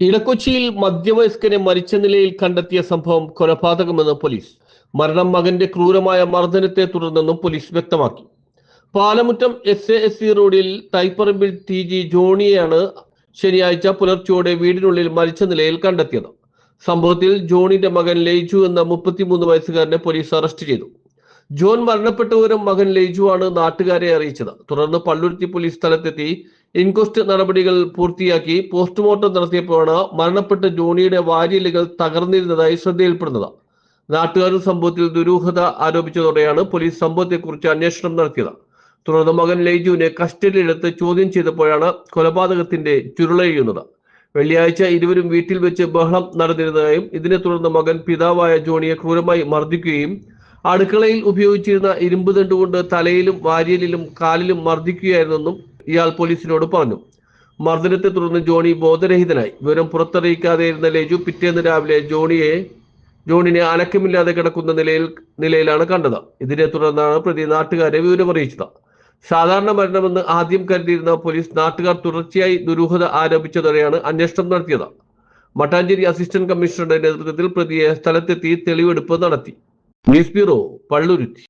ഇടക്കൊച്ചിയിൽ മധ്യവയസ്കനെ മരിച്ച നിലയിൽ കണ്ടെത്തിയ സംഭവം കൊലപാതകമെന്ന് പോലീസ്. മരണം മകന്റെ ക്രൂരമായ മർദ്ദനത്തെ തുടർന്നെന്നും പോലീസ് വ്യക്തമാക്കി. Palamuttam S A S C റോഡിൽ തൈപ്പറമ്പിൽ ടി ജി ജോണിയെയാണ് ശനിയാഴ്ച പുലർച്ചയോടെ വീടിനുള്ളിൽ മരിച്ച നിലയിൽ കണ്ടെത്തിയത്. സംഭവത്തിൽ ജോണിന്റെ മകൻ ലയിച്ചു എന്ന മുപ്പത്തിമൂന്ന് വയസ്സുകാരനെ പോലീസ് അറസ്റ്റ് ചെയ്തു. ജോൺ മരണപ്പെട്ട വിവരം മകൻ ലെയ്ജു ആണ് നാട്ടുകാരെ അറിയിച്ചത്. തുടർന്ന് പള്ളുരുത്തി പോലീസ് സ്ഥലത്തെത്തി. ഇൻക്വസ്റ്റ് നടപടികൾ പൂർത്തിയാക്കി പോസ്റ്റ്മോർട്ടം നടത്തിയപ്പോഴാണ് മരണപ്പെട്ട ജോണിയുടെ വാരിയലുകൾ തകർന്നിരുന്നതായി ശ്രദ്ധയിൽപ്പെടുന്നത്. നാട്ടുകാരും സംഭവത്തിൽ ദുരൂഹത ആരോപിച്ചതോടെയാണ് പോലീസ് സംഭവത്തെക്കുറിച്ച് അന്വേഷണം നടത്തിയത്. തുടർന്ന് മകൻ ലൈജുവിനെ കസ്റ്റഡിയിലെടുത്ത് ചോദ്യം ചെയ്തപ്പോഴാണ് കൊലപാതകത്തിന്റെ ചുരുളഴിയുന്നത്. വെള്ളിയാഴ്ച ഇരുവരും വീട്ടിൽ വെച്ച് ബഹളം നടന്നിരുന്നതായും ഇതിനെ തുടർന്ന് മകൻ പിതാവായ ജോണിയെ ക്രൂരമായി മർദ്ദിക്കുകയും അടുക്കളയിൽ ഉപയോഗിച്ചിരുന്ന ഇരുമ്പ് ദണ്ടുകൊണ്ട് തലയിലും വാരിയലിലും കാലിലും മർദ്ദിക്കുകയായിരുന്നെന്നും ഇയാൾ പോലീസിനോട് പറഞ്ഞു. മർദ്ദനത്തെ തുടർന്ന് ജോണി ബോധരഹിതനായി. വിവരം പുറത്തറിയിക്കാതെയിരുന്ന ലേജു പിറ്റേന്ന് രാവിലെ ജോണിയെ ജോണിനെ അനക്കമില്ലാതെ കിടക്കുന്ന നിലയിൽ നിലയിലാണ് കണ്ടത്. ഇതിനെ തുടർന്നാണ് പ്രതി നാട്ടുകാരെ വിവരമറിയിച്ചത്. സാധാരണ മരണമെന്ന് ആദ്യം കരുതിയിരുന്ന പോലീസ് നാട്ടുകാർ തുടർച്ചയായി ദുരൂഹത ആരോപിച്ചതോടെയാണ് അന്വേഷണം നടത്തിയത്. മട്ടാഞ്ചേരി അസിസ്റ്റന്റ് കമ്മീഷണറുടെ നേതൃത്വത്തിൽ പ്രതിയെ സ്ഥലത്തെത്തി തെളിവെടുപ്പ് നടത്തി. News bureau Palluruthy.